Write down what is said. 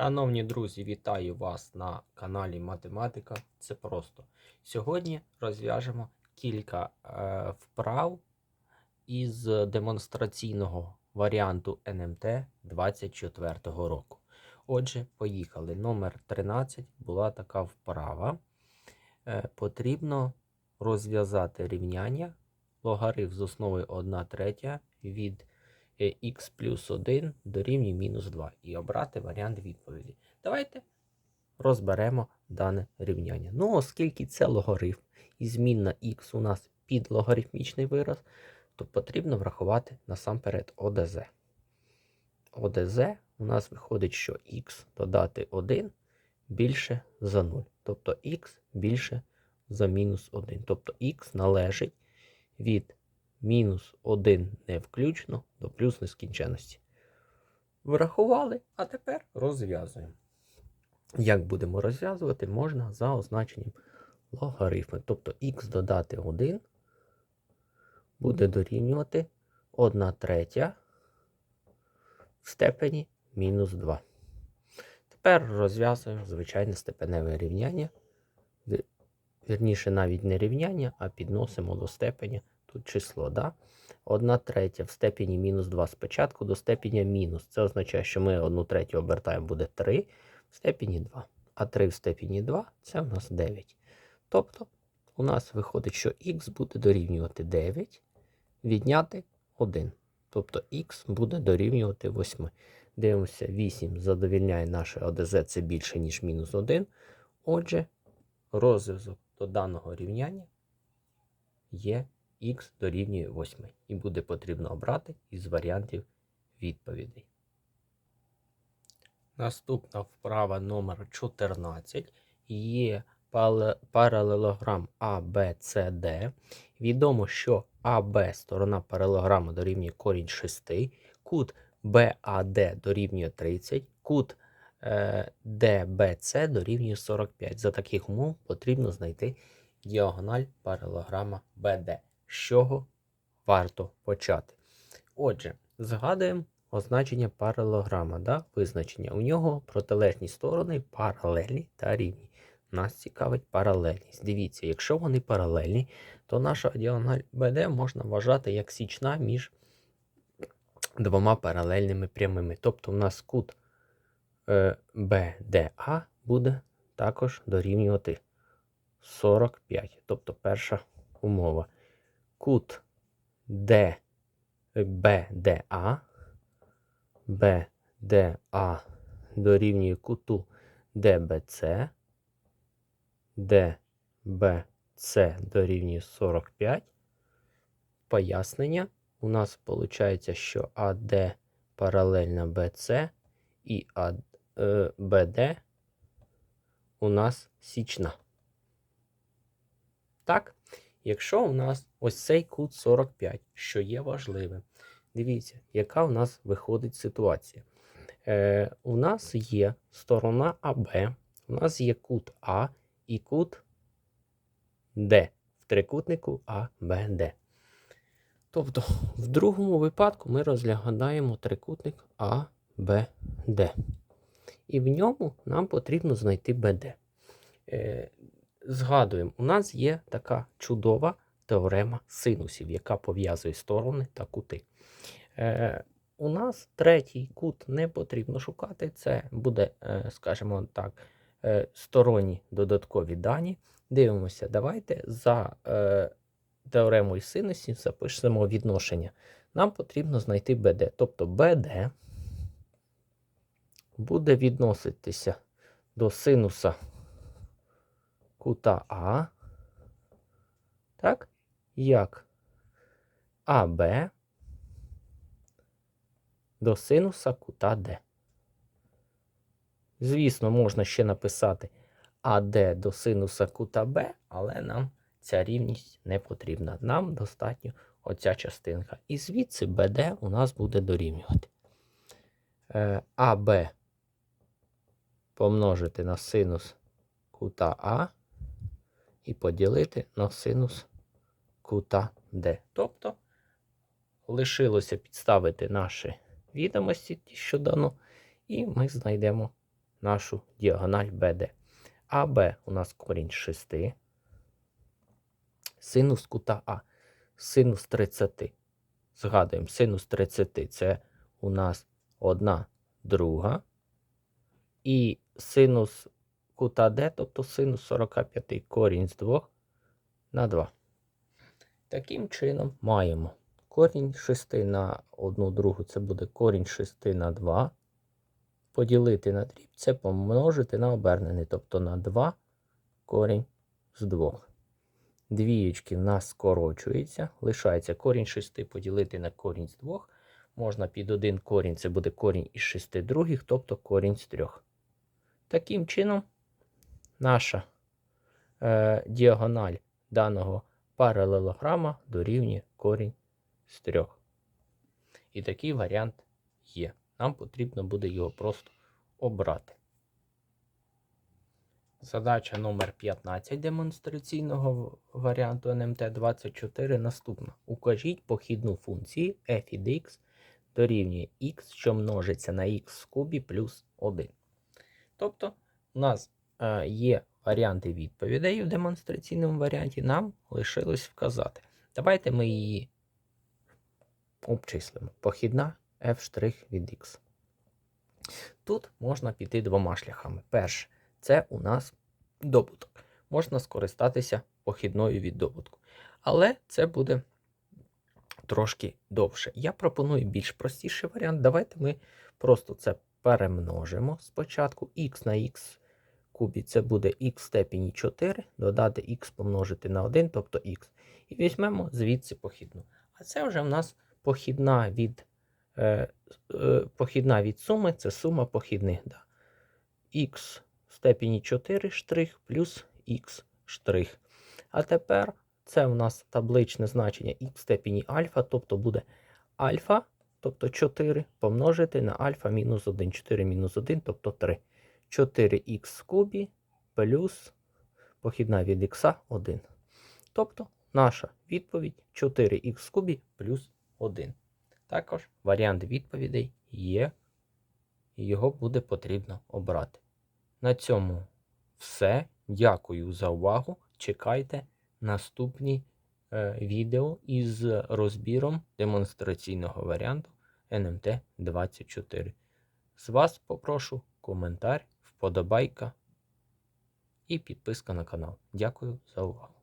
Шановні друзі, вітаю вас на каналі Математика. Це просто. Сьогодні розв'яжемо кілька е, вправ із демонстраційного варіанту НМТ 24 року. Отже, поїхали. Номер 13 була така вправа. Е, потрібно розв'язати рівняння логарифм з основи 1 третя від х плюс 1 дорівнює мінус 2 і обрати варіант відповіді. Давайте розберемо дане рівняння. Ну, оскільки це логарифм і змінна х у нас під логарифмічний вираз, то потрібно врахувати насамперед ОДЗ. ОДЗ у нас виходить, що х додати 1 більше за 0. Тобто х більше за мінус 1. Тобто х належить від мінус 1 не включно до плюс нескінченності. Врахували, а тепер розв'язуємо. Як будемо розв'язувати, можна за означенням логарифми. Тобто х додати 1 буде дорівнювати 1 третя в степені мінус 2. Тепер розв'язуємо звичайне степеневе рівняння. Вірніше, навіть не рівняння, а підносимо до степеня тут число. да? 1 третя в степені мінус 2 спочатку до степеня мінус. Це означає, що ми 1 третю обертаємо, буде 3 в степені 2. А 3 в степені 2 це в нас 9. Тобто, у нас виходить, що х буде дорівнювати 9, відняти 1. Тобто х буде дорівнювати 8. Дивимося, 8 задовільняє наше ОДЗ, це більше, ніж мінус 1. Отже, розв'язок до даного рівняння є х дорівнює 8. І буде потрібно обрати із варіантів відповідей. Наступна вправа номер 14 є паралелограм ABCD. Відомо, що АБ сторона паралелограму дорівнює корінь 6, кут BAD дорівнює 30, кут DBC дорівнює 45. За таких умов потрібно знайти діагональ паралелограма BD. З чого варто почати? Отже, згадуємо означення паралелограма, да? визначення. У нього протилежні сторони паралельні та рівні. Нас цікавить паралельність. Дивіться, якщо вони паралельні, то наша діагональ BD можна вважати як січна між двома паралельними прямими. Тобто у нас кут е, BDA буде також дорівнювати 45. Тобто перша умова. Кут BDA, BDA дорівнює куту DBC, DBC дорівнює 45. Пояснення. У нас виходить, що AD паралельна BC і BD у нас січна. Так? Якщо у нас ось цей кут 45, що є важливим, дивіться, яка у нас виходить ситуація. Е, У нас є сторона АБ, у нас є кут А і кут Д в трикутнику АБД. Тобто, в другому випадку ми розглядаємо трикутник АБД. І в ньому нам потрібно знайти БД. Згадуємо, у нас є така чудова теорема синусів, яка пов'язує сторони та кути. Е, У нас третій кут не потрібно шукати. Це буде, е, скажімо так, е, сторонні додаткові дані. Дивимося, давайте за е, теоремою синусів запишемо відношення. Нам потрібно знайти BD. Тобто BD буде відноситися до синуса кута А, так, як АБ до синуса кута Д. Звісно, можна ще написати АД до синуса кута Б, але нам ця рівність не потрібна. Нам достатньо оця частинка. І звідси БД у нас буде дорівнювати. Е, АБ помножити на синус кута А і поділити на синус кута D. Тобто лишилося підставити наші відомості, ті, що дано, і ми знайдемо нашу діагональ BD. АБ у нас корінь 6. Синус кута А. Синус 30. Згадуємо, синус 30 це у нас одна друга. І синус кута Д, тобто синус 45 корінь з 2 на 2. Таким чином маємо корінь 6 на 1 другу, це буде корінь 6 на 2. Поділити на дріб, це помножити на обернений, тобто на 2 корінь з 2. Двієчки в нас скорочується, лишається корінь 6 поділити на корінь з 2. Можна під один корінь, це буде корінь із 6 других, тобто корінь з 3. Таким чином, наша е, діагональ даного паралелограма дорівнює корінь з 3. І такий варіант є. Нам потрібно буде його просто обрати. Задача номер 15 демонстраційного варіанту НМТ24 наступна. Укажіть похідну функції f від x дорівнює x, що множиться на x в кубі плюс 1. Тобто, у нас є варіанти відповідей в демонстраційному варіанті, нам лишилось вказати. Давайте ми її обчислимо. Похідна f' від x. Тут можна піти двома шляхами. Перше, це у нас добуток. Можна скористатися похідною від добутку. Але це буде трошки довше. Я пропоную більш простіший варіант. Давайте ми просто це перемножимо спочатку. x на x кубі це буде x в степені 4, додати x помножити на 1, тобто x. І візьмемо звідси похідну. А це вже в нас похідна від е, е, похідна від суми це сума похідних. Да. x в степені 4 штрих плюс х штрих. А тепер це у нас табличне значення х в степені альфа, тобто буде альфа, тобто 4 помножити на альфа мінус 1. 4 мінус 1, тобто 3. 4х в кубі плюс похідна від х 1. Тобто наша відповідь 4х в кубі плюс 1. Також варіант відповідей є, і його буде потрібно обрати. На цьому все. Дякую за увагу. Чекайте наступні е, відео із розбіром демонстраційного варіанту NMT 24. З вас попрошу коментар, вподобайка і підписка на канал. Дякую за увагу.